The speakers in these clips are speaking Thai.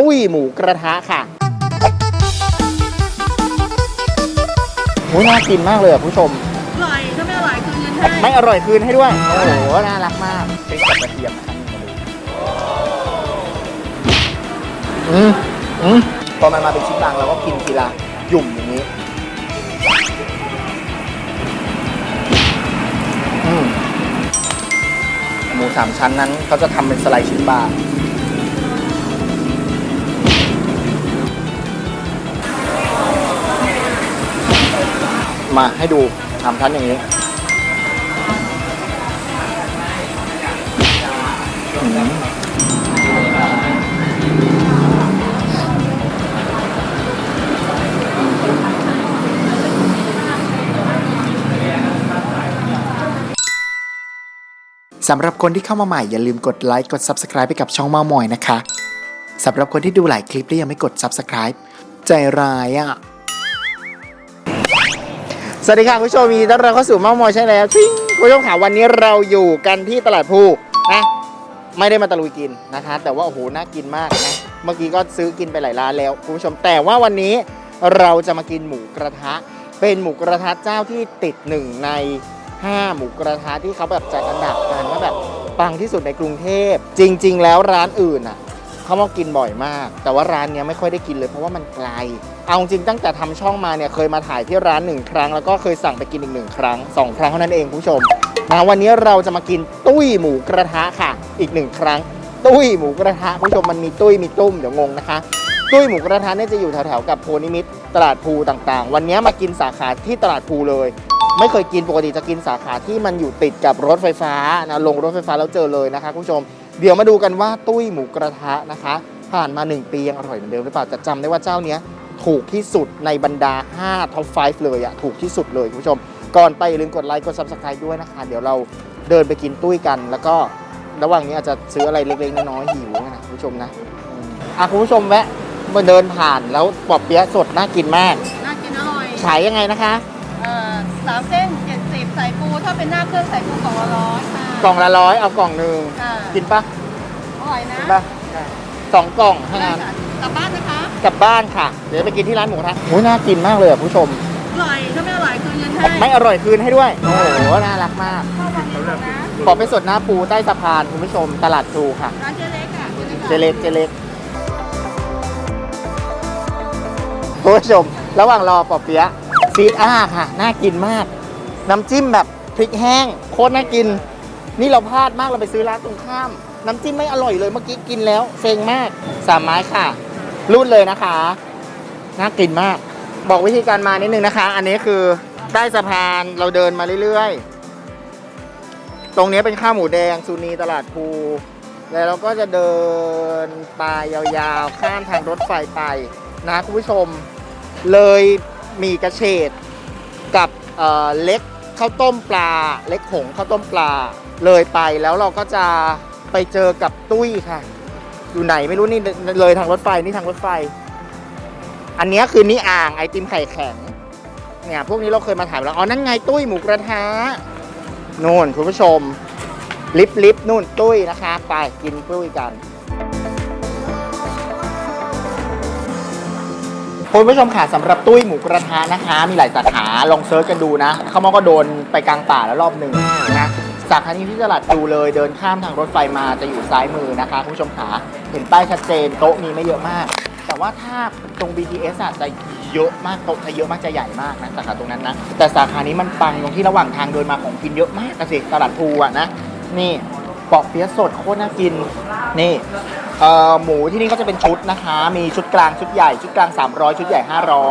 ตุ้ยหมูกระทะค่ะโอ้ยน่ากินมากเลยอะคุณผู้ชม อร่อยถ้าไม่อร่อยคืนเงินให้ไม่อร่อยคืนให้ด้วย โอ้โห น่ารักมากเป็นกับกระเทียมนะครับอืมอืมพอมันมาเป็นชิ้นบางเราก็กินทีละหยุ่มอย่างนี้อืมหมูสามชั้นนั้นเขาจะทำเป็นสไลด์ชิ้นบาง มาให้ดูสามชั้นอย่างนี้สำหรับคนที่เข้ามาใหม่อย่าลืมกดไลค์กด Subscribe ไปกับช่องเมามอยนะคะสำหรับคนที่ดูหลายคลิปแล้วยังไม่กด Subscribe ใจร้ายอะ สวัสดีค่ะคุณผู้ชมมีต้อนรับเข้าสู่เมามอยใช่แล้วชิงคุณผู้ชมค่ะวันนี้เราอยู่กันที่ตลาดภูนะไม่ได้มาตะลุยกินนะคะ แต่ว่าโอ้โหน่ากินมากนะเมื่อกี้ก็ซื้อกินไปหลายร้านแล้วคุณผู้ชมแต่ว่าวันนี้เราจะมากินหมูกระทะ เป็นหมูกระทะเจ้าที่ติดหนึ่งใน 5 หมูกระทะที่เขาแบบจัดอันดับกันว่าแบบปังที่สุดในกรุงเทพ จริง ๆ แล้วร้านอื่นอะ เขามากินบ่อยมาก แต่ว่าร้านเนี้ยไม่ค่อยได้กินเลยเพราะว่ามันไกล เอาจริงตั้งแต่ทำช่องมาเนี่ยเคยมาถ่ายที่ร้านหนึ่งครั้ง แล้วก็เคยสั่งไปกินอีกหนึ่งครั้งสองครั้งเท่านั้นเองคุณผู้ชมนะวันนี้เราจะมากินตุ้ยหมูกระทะค่ะ อีกหนึ่งครั้ง ตุ้ยหมูกระทะคุณผู้ชมมันมีตุ้ยมีตุ้มเดี๋ยวงงนะคะตุ้ยหมูกระทะเนี่ยจะอยู่แถวๆกับโพนิมิตตลาดภูต่างๆ วันนี้มากินสาขาที่ตลาดภูเลย ไม่เคยกินปกติจะกินสาขาที่มันอยู่ติดกับรถไฟฟ้านะลงรถไฟฟ้าแล้วเจอเลยนะคะคุณผู้ชม เดี๋ยวมาดูกันว่าตุ้ยหมูกระทะนะคะ ผ่านมา 1 ปียังอร่อยเหมือนเดิมหรือเปล่าแต่จำได้ว่าเจ้าเนี้ยถูกที่สุดในบรรดา5ท็อป5เลยอะถูกที่สุดเลยคุณผู้ชม ก่อนไปอย่าลืมกดไลค์กด subscribe ด้วยนะคะ เดี๋ยวเราเดินไปกินตุ้ยกัน แล้วก็ระหว่างนี้อาจจะซื้ออะไรเล็กๆน้อยๆหิวนะคุณผู้ชมนะอืมอะคุณผู้ชมแวะมาเดินผ่านแล้วปอบเปี๊ยะสดน่ากินมากน่ากินอร่อยขายยังไงนะคะเอ่อสามเส้นเจ็ดสิบใส่ปูถ้าเป็นหน้าเครื่องใส่ปูกล่องละร้อยค่ะ กล่องละร้อยเอากล่องหนึ่งค่ะกินปะอร่อยนะปะสองกล่องเท่าได้นั้นค่ะกลับบ้านนะคะ กลับบ้านค่ะ เดี๋ยวไปกินที่ร้านหมูกระทะโอ้ยน่ากินมากเลยอะคุณผู้ชม อร่อย ถ้าไม่อร่อยคืนเงินให้ไม่อร่อยคืนให้ด้วย โอ้โห น่ารักมาก เข้าวันนี้นะขอไปสดหน้าปูใต้สะพานคุณผู้ชมตลาดภูค่ะ ร้านเจ๊เล็กค่ะ เจเล็กเจเล็กคุณผู้ชม ระหว่างรอปอเปี๊ยะซีดอ้าค่ะ น่ากินมาก น้ำจิ้มแบบพริกแห้ง โคตรน่ากิน นี่เราพลาดมากเราไปซื้อร้านตรงข้าม น้ำจิ้มไม่อร่อยเลยเมื่อกี้กินแล้วเซ็งมากสามไม้ค่ะ รูดเลยนะคะน่ากินมาก บอกวิธีการมานิดนึงนะคะ อันนี้คือใต้สะพานเราเดินมาเรื่อยๆ ตรงนี้เป็นข้าวหมูแดงซูนีตลาดภูแล้วเราก็จะเดินไปยาวๆ ข้ามทางรถไฟไปนะคุณผู้ชม เลยมีกระเฉดกับเออเล็ก ข้าวต้มปลาเล็กหงข้าวต้มปลาเลยไปแล้วเราก็จะไปเจอกับตุ้ยค่ะ อยู่ไหนไม่รู้นี่เลยทางรถไฟนี่ทางรถไฟ อันนี้คือนี่อ่างไอติมไข่แข็งเนี่ยพวกนี้เราเคยมาถ่ายแล้วอ๋อนั่นไงตุ้ยหมูกระทะนู่นคุณผู้ชมลิฟต์ลิฟต์นู่นตุ้ยนะคะ ไปกินตุ้ยกัน คุณผู้ชมค่ะสำหรับตุ้ยหมูกระทะนะคะ มีหลายสาขาลองเซิร์ชกันดูนะเขามาก็โดนไปกลางป่าแล้วรอบหนึ่งนะสาขานี้ที่ตลาดดูเลยเดินข้ามทางรถไฟมาจะอยู่ซ้ายมือนะคะคุณผู้ชมขาเห็นป้ายชัดเจนโต๊ะมีไม่เยอะมาก แต่ว่าถ้าตรง BTS อะจะเยอะมากโต๊ะจะเยอะมากจะใหญ่มากนะสาขาตรงนั้นนะแต่สาขานี้มันปังตรงที่ระหว่างทางเดินมาของกินเยอะมากนะสิตลาดภูอะนะนี่ปอกเปี๊ยะสดโคตรน่ากินนี่ เอ่อหมูที่นี่ก็จะเป็นชุดนะคะ มีชุดกลางชุดใหญ่ชุดกลาง 300 ชุดใหญ่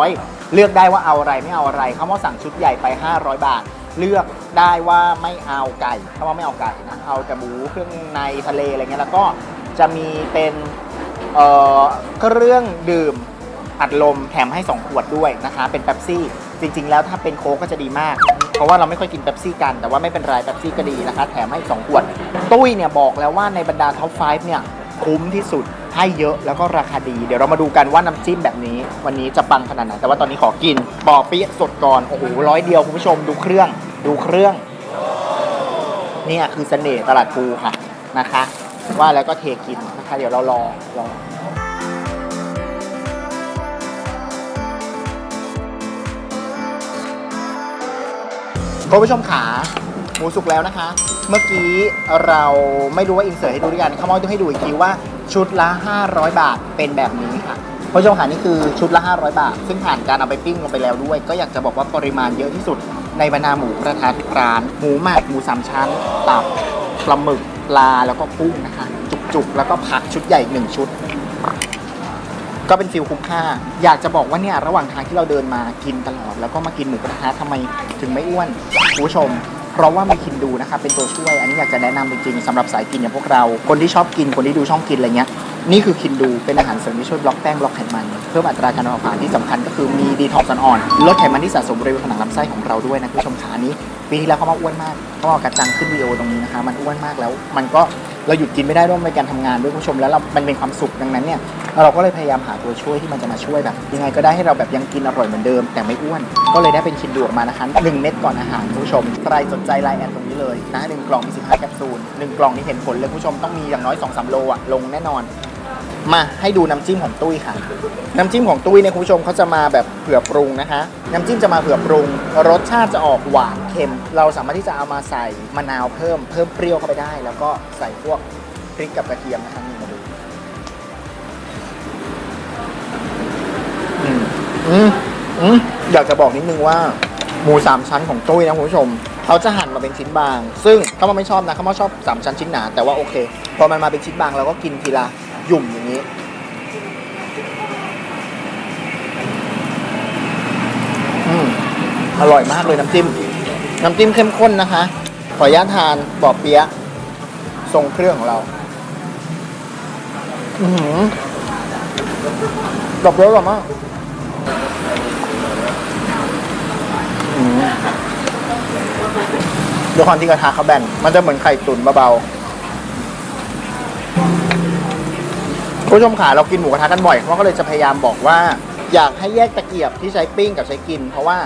500 เลือกได้ว่าเอาอะไรไม่เอาอะไรเขามาสั่งชุดใหญ่ไป 500 บาท เลือกได้ว่าไม่เอาไก่เขาว่าไม่เอาไก่นะเอาแต่หมูเครื่องในทะเลอะไรเงี้ยแล้วก็จะมีเป็นเอ่อเครื่องดื่มอัดลมแถมให้ 2 ขวดด้วยนะคะ เป็นเป๊ปซี่ จริง ๆ แล้วถ้าเป็นโค้กก็จะดีมาก เพราะว่าเราไม่ค่อยกินเป๊ปซี่กัน แต่ว่าไม่เป็นไรเป๊ปซี่ก็ดีนะคะ แถมให้ 2 ขวด ตุ้ยเนี่ยบอกแล้วว่าในบรรดาท็อป 5 เนี่ย คุ้มที่สุดให้เยอะแล้วก็ราคาดี เดี๋ยวเรามาดูกันว่าน้ำจิ้มแบบนี้ วันนี้จะปังขนาดไหนแต่ว่าตอนนี้ขอกินบ่อเปี๊ยสดก่อนโอ้โหร้อยเดียวคุณผู้ชมดูเครื่องดูเครื่องเนี่ยคือเสน่ห์ตลาดปูค่ะนะคะ ว่าแล้วก็เทกินนะคะ เดี๋ยวเรารอรอคุณผู้ชมขา หมูสุกแล้วนะคะ เมื่อกี้เราไม่รู้ว่าอินเสิร์ตให้ดูด้วยกันเขามาดูให้ดูอีกทีว่าชุดละ 500 บาทเป็นแบบนี้ค่ะคุณผู้ชมขานี่คือชุดละ 500 บาท ซึ่งผ่านการเอาไปปิ้งลงไปแล้วด้วย ก็อยากจะบอกว่าปริมาณเยอะที่สุดในบรรดาหมูกระทะทุกร้าน หมูหมักหมูสามชั้น ตับปลาหมึกปลาแล้วก็กุ้งนะคะ จุกๆ แล้วก็ผักชุดใหญ่หนึ่งชุด ก็เป็นฟิลคุ้มค่า อยากจะบอกว่าเนี่ยระหว่างทางที่เราเดินมากินตลอด แล้วก็มากินหมูกระทะทำไมถึงไม่อ้วนคุณผู้ชม เพราะว่ามีคินดูนะคะเป็นตัวช่วย อันนี้อยากจะแนะนำจริงๆสำหรับสายกินอย่างพวกเรา คนที่ชอบกินคนที่ดูช่องกินอะไรเงี้ยนี่คือคินดูเป็นอาหารเสริมที่ช่วยบล็อกแป้งบล็อกไขมันเพิ่มอัตราการเผาผลาญที่สำคัญก็คือมีดีท็อกซ์อ่อนๆลดไขมันที่สะสมบริเวณผนังลำไส้ของเราด้วยนะคุณผู้ชมขานี้ปีที่แล้วเขามาอ้วนมากเขาออกกระจังขึ้นวีดีโอตรงนี้นะคะ มันอ้วนมากแล้ว มันก็ เราหยุดกินไม่ได้ด้วยในการทำงานด้วยคุณผู้ชมแล้วเรามันเป็นความสุขดังนั้นเนี่ยเราก็เลยพยายามหาตัวช่วยที่มันจะมาช่วยแบบยังไงก็ได้ให้เราแบบยังกินอร่อยเหมือนเดิม แต่ไม่อ้วน ก็เลยได้เป็นคินดูออกมานะคะหนึ่งเม็ดก่อนอาหารคุณผู้ชมใครสนใจไลน์แอดตรงนี้เลยนะหนึ่งกล่องมีสิบห้าแคปซูลหนึ่งกล่องนี่เห็นผลเลยคุณผู้ชมต้องมีอย่างน้อย2-3โลอะลงแน่นอน มาให้ดูน้ำจิ้มของตุ้ยค่ะ น้ำจิ้มของตุ้ยเนี่ยคุณผู้ชมเขาจะมาแบบเผื่อปรุงนะคะ น้ำจิ้มจะมาเผื่อปรุง รสชาติจะออกหวานเค็ม เราสามารถที่จะเอามาใส่มะนาวเพิ่มเพิ่มเปรี้ยวเข้าไปได้ แล้วก็ใส่พวกพริกกับกระเทียมนะคะนี่มาดูอืมอืมอืมอยากจะบอกนิดนึงว่าหมูสามชั้นของตุ้ยนะคุณผู้ชมเขาจะหั่นมาเป็นชิ้นบาง ซึ่งเขามาไม่ชอบนะเขามาชอบสามชั้นชิ้นหนาแต่ว่าโอเค พอมันมาเป็นชิ้นบางเราก็กินทีละ หยุ่มอย่างนี้ อืมอร่อยมากเลยน้ำจิ้ม น้ำจิ้มเข้มข้นนะคะ ขออนุญาตทานบอบเปี๊ยะทรงเครื่องของเรา อือหือดอกเบี้ยอร่อยมากด้วยความที่กระทะเขาแบน มันจะเหมือนไข่ตุ๋นเบาๆ ผู้ชมขาเรากินหมูกระทะกันบ่อยเขาก็เลยจะพยายามบอกว่า อยากให้แยกตะเกียบที่ใช้ปิ้งกับใช้กิน เพราะว่า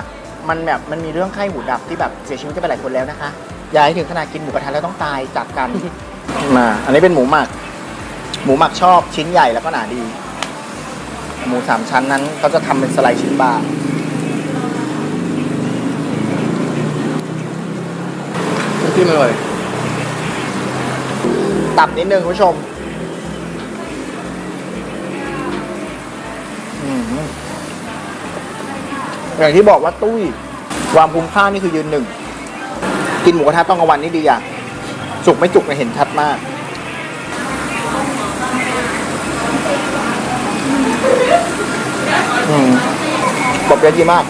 มันแบบมันมีเรื่องไข้หูดับที่แบบเสียชีวิตกันไปหลายคนแล้วนะคะอย่าให้ถึงขนาดกินหมูกระทะแล้วต้องตายจากกัน มา อันนี้เป็นหมูหมัก หมูหมักชอบชิ้นใหญ่แล้วก็หนาดี หมูสามชั้นนั้นเขาจะทำเป็นสไลด์ชิ้นบางน้ำจิ้มอร่อยตับนิดนึงคุณผู้ชมอืม อย่างที่บอกว่าตุ้ยความคุ้มค่านี่คือยืนหนึ่ง กินหมูกระทะต้องกลางวันนี่ดีอย่างสุกไม่จุกเนี่ยเห็นชัดมาก อืมบอกเลยดีมาก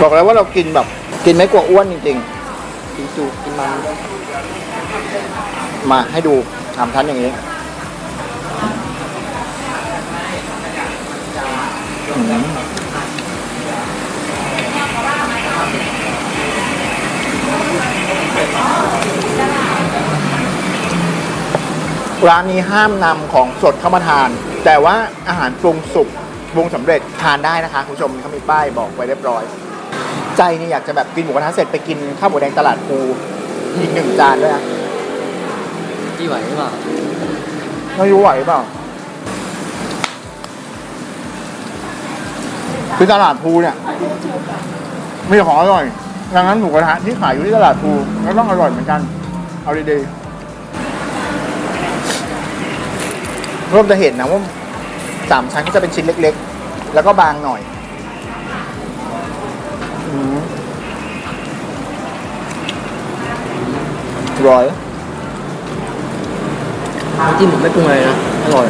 บอกแล้วว่าเรากินแบบ กินไม่กลัวอ้วนจริงๆกินจูกินมันมาให้ดูทำทันอย่างนี้อืม ร้านนี้ห้ามนำของสดเข้ามาทาน แต่ว่าอาหารปรุงสุกปรุงสำเร็จทานได้นะคะคุณผู้ชมเขามีป้ายบอกไว้เรียบร้อย ใจนี่อยากจะแบบกินหมูกระทะเสร็จไปกินข้าวหมูแดงตลาดภูอีกหนึ่งจานด้วยนะพี่ไหวหรือเปล่าไม่รู้ไหวเปล่าคือตลาดภูเนี่ยมีของอร่อยดังนั้นหมูกระทะที่ขายอยู่ที่ตลาดภูก็ต้องอร่อยเหมือนกัน เอาดีๆ เริ่มจะเห็นนะว่าสามชั้นก็จะเป็นชิ้นเล็ก ๆ แล้วก็บางหน่อยอืมร้อยน้ำจิ้มผมไม่ปรุงอะไรนะ อร่อย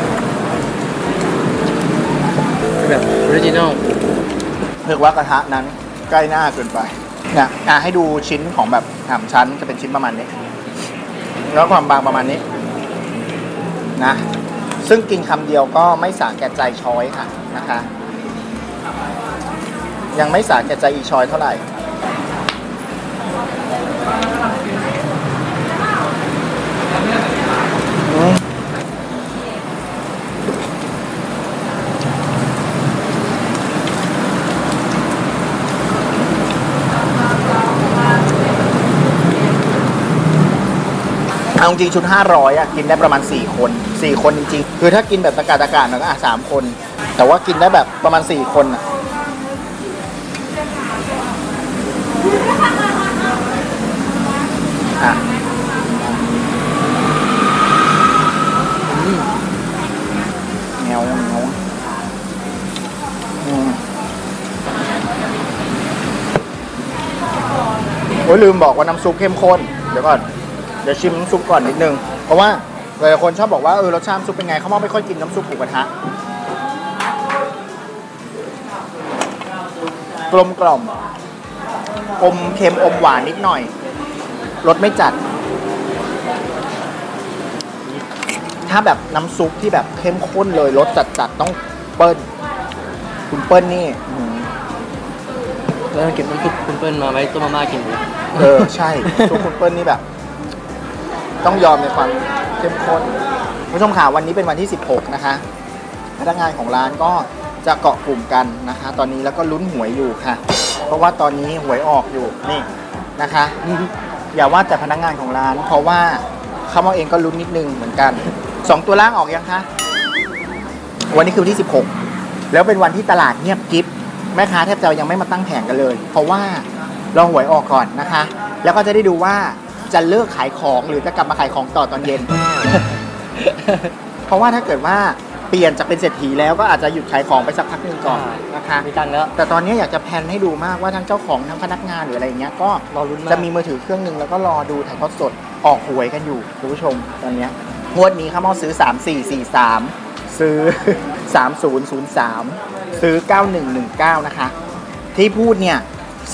เป็นแบบออริจินอลเรียกว่ากระทะนั้นใกล้หน้าเกินไปเนี่ยอะให้ดูชิ้นของแบบสามชั้นจะเป็นชิ้นประมาณนี้ แล้วความบางประมาณนี้ นะ ซึ่งกินคำเดียวก็ไม่สาแก่ใจช้อยค่ะนะคะ ยังไม่สาแก่ใจอีช้อยเท่าไหร่ เอาจริงชุด 500อะกินได้ประมาณ 4 คน 4 คนจริงๆ คือถ้ากินแบบตะกาตะกาหน่อยก็อะสามคน แต่ว่ากินได้แบบประมาณ 4 คนอะอะเงาเงโอ้ยลืมบอกว่าน้ำซุปเข้มข้น เดี๋ยวก่อน เดี๋ยวชิมน้ำซุปก่อนนิดนึง เพราะว่าหลายๆคนชอบบอกว่าเออรสชาติน้ำซุปเป็นไงเขาไม่ค่อยกินน้ำซุปหมูกระทะกลมกล่อมอมเค็มอมหวานนิดหน่อยรสไม่จัด ถ้าแบบน้ำซุปที่แบบเข้มข้นเลยรสจัดๆต้องเปิ้ลคุณเปิ้ลนี่อื้อหือแล้วเก็บน้ำซุปคุณเปิ้ลมาไว้ต้มมาม่ากินดิเออใช่ซุปคุณเปิ้ลนี่แบบ ต้องยอมในความเข้มข้นคุณผู้ชมข่าววันนี้เป็นวันที่ 16 นะคะ พนักงานของร้านก็จะเกาะกลุ่มกันนะคะ ตอนนี้แล้วก็ลุ้นหวยอยู่ค่ะ เพราะว่าตอนนี้หวยออกอยู่นี่นะคะ อย่าว่าแต่พนักงานของร้าน เพราะว่าเขามาเองก็ลุ้นนิดนึงเหมือนกันสองตัวล่างออกยังคะวันนี้คือวันที่ 16 แล้วเป็นวันที่ตลาดเงียบกริบแม่ค้าแทบจะยังไม่มาตั้งแผงกันเลย เพราะว่าราหวยออกก่อนนะคะ แล้วก็จะได้ดูว่า จะเลิกขายของหรือจะกลับมาขายของต่อตอนเย็น เพราะว่าถ้าเกิดว่าเปลี่ยนจากเป็นเศรษฐีแล้วก็อาจจะหยุดขายของไปสักพักหนึ่งก่อนนะคะมีตังค์แล้ว แต่ตอนนี้อยากจะแพลนให้ดูมากว่าทั้งเจ้าของทั้งพนักงานหรืออะไรอย่างเงี้ยก็รอลุ้นมากจะมีมือถือเครื่องหนึ่งแล้วก็รอดูถ่ายทอดสดออกหวยกันอยู่คุณผู้ชมตอนเนี้ยงวดนี้ข้าวมอซื้อ 3443 ซื้อ 3003 ซื้อ 9119 นะคะ ที่พูดเนี่ย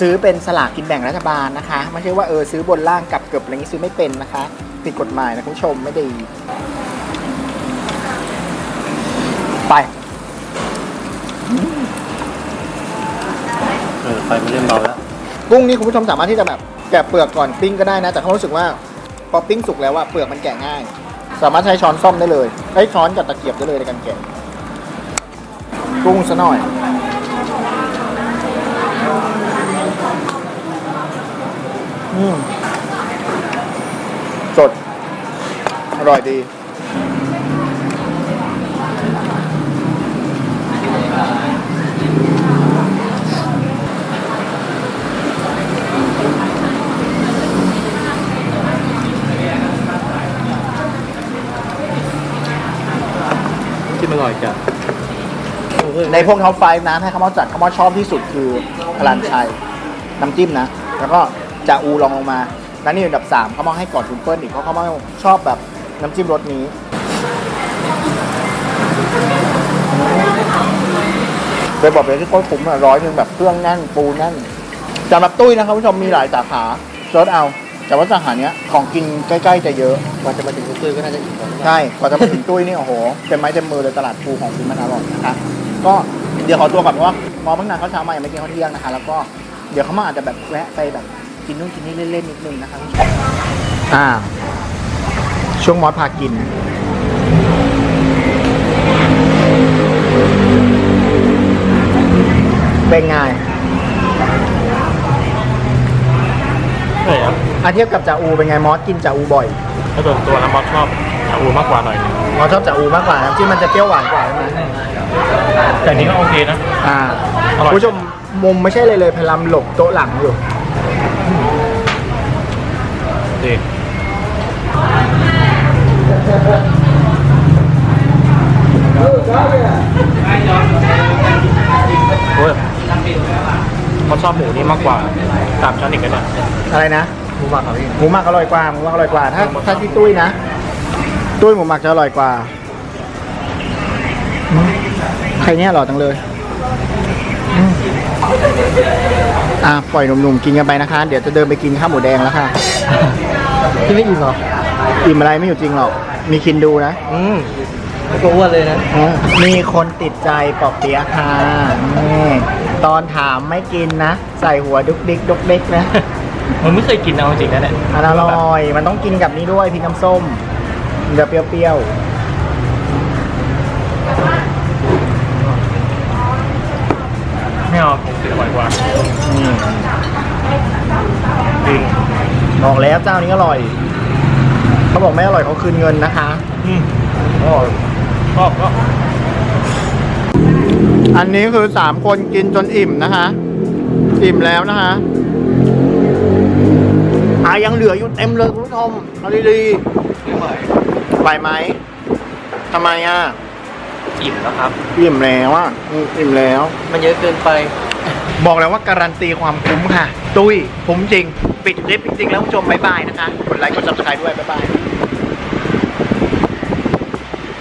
ซื้อเป็นสลากกินแบ่งรัฐบาลนะคะ ไม่ใช่ว่าเออซื้อบนล่างกลับเกือบอะไรอย่างนี้ซื้อไม่เป็นนะคะผิดกฎหมายนะคุณผู้ชมไม่ดี ไปเออไฟมันเริ่มเบาแล้ว กุ้งนี่คุณผู้ชมสามารถที่จะแบบแกะเปลือกก่อนปิ้งก็ได้นะ แต่เขารู้สึกว่าพอปิ้งสุกแล้วว่าเปลือกมันแกะง่าย สามารถใช้ช้อนซ่อมได้เลยไอ้ยช้อนกับตะเกียบได้เลยในการแกะกุ้งซะหน่อย อืม สด อร่อยดี ที่มันอร่อยจ้ะในพวกท็อปไฟนะถ้าเขามาจัดเขามาชอบที่สุดคือพลันชัย น้ำจิ้มนะ แล้วก็ จะอูลองลงมา แล้วนี่อันดับสามเขามาให้ก่อนคุณเปิ้ลอีกเพราะเขามาชอบแบบน้ำจิ้มรสนี้ไปบอกเลยที่โคตรคุ้มอะร้อยหนึ่งแบบเครื่องแน่นปูแน่นสำหรับตุ้ยนะครับผู้ชมมีหลายสาขาเซิร์ชเอา แต่ว่าสาขาเนี้ยของกินใกล้ๆจะเยอะ กว่าจะมาถึงคุณตุ้ยก็น่าจะอิ่มแล้วใช่กว่าจะมาถึงตุ้ยนี่โอ้โหเต็มไม้เต็มมือเลยตลาดปูของคุณมันอร่อยนะคะก็เดี๋ยวขอตัวก่อนเพราะว่ามองเพิ่งนานเขาเช้ามายังไม่กินข้าวเที่ยงนะคะ แล้วก็เดี๋ยวเขามาอาจจะแบบแวะไปแบบ กินนู่นกินนี่เล่นๆนิดนึงนะคะอ่า ช่วงมอสพากิน เป็นไงใช่ครับอาเทียบกับจ่าอูเป็นไงมอสกินจ่าอูบ่อยถ้าส่วนตัวนะมอสชอบชาอูมากกว่าหน่อยนึงมอสชอบจ่าอูมากกว่าน้ำจิ้มมันจะเปรี้ยวหวานกว่าใช่ไหมแต่อันนี้ก็โอเคนะอ่าอร่อยคุณผู้ชมมุมไม่ใช่เลยเลยพยายามหลบโต๊ะหลังอยู่ ดีโอ้ยเขาชอบหมูนี่มากกว่าตามชั้นอีกนะเนี่ยอะไรนะหมูหมักครับพี่หมูหมักอร่อยกว่าหมูหมักอร่อยกว่าถ้าถ้าที่ตุ้ยนะ ตุ้ยหมูหมักจะอร่อยกว่าอืมใครเนี่ยอร่อยจังเลยอืม อะปล่อยหนุ่มๆกินกันไปนะคะ เดี๋ยวจะเดินไปกินข้าวหมูแดงแล้วค่ะที่ไม่อิ่มเหรอ อิ่มอะไรไม่อยู่จริงหรอก มีคินดูนะ อืมแล้วก็อ้วนเลยนะ มีคนติดใจปอบเปียะค่ะนี่ตอนถามไม่กินนะ ใส่หัวดุกดิกดุกดิกนะ มันไม่เคยกินเอาจริงนะเนี่ยอันอร่อย มันต้องกินกับนี้ด้วยพริกน้ำส้มมันจะเปรี้ยวไกินอร่อยกว่าๆนี่จริงบอกแล้วเจ้านี้อร่อย เขาบอกไม่อร่อยเขาคืนเงินนะคะอืมอร่อยชอบก็อันนี้คือสามคนกินจนอิ่มนะคะ อิ่มแล้วนะคะอขายังเหลืออยู่เต็มเลยคุณผู้ชมเอาดีๆไหวไหมทำไมอะ อิ่มแล้วครับ อิ่มแล้วอะอืมอิ่มแล้ว มันเยอะเกินไป บอกแล้วว่าการันตีความคุ้มค่ะ ตุ้ยคุ้มจริง ปิดคลิปจริงๆแล้วคุณผู้ชมบ๊ายบายนะคะ กดไลค์กดซับสไครต์ด้วยบ๊ายบาย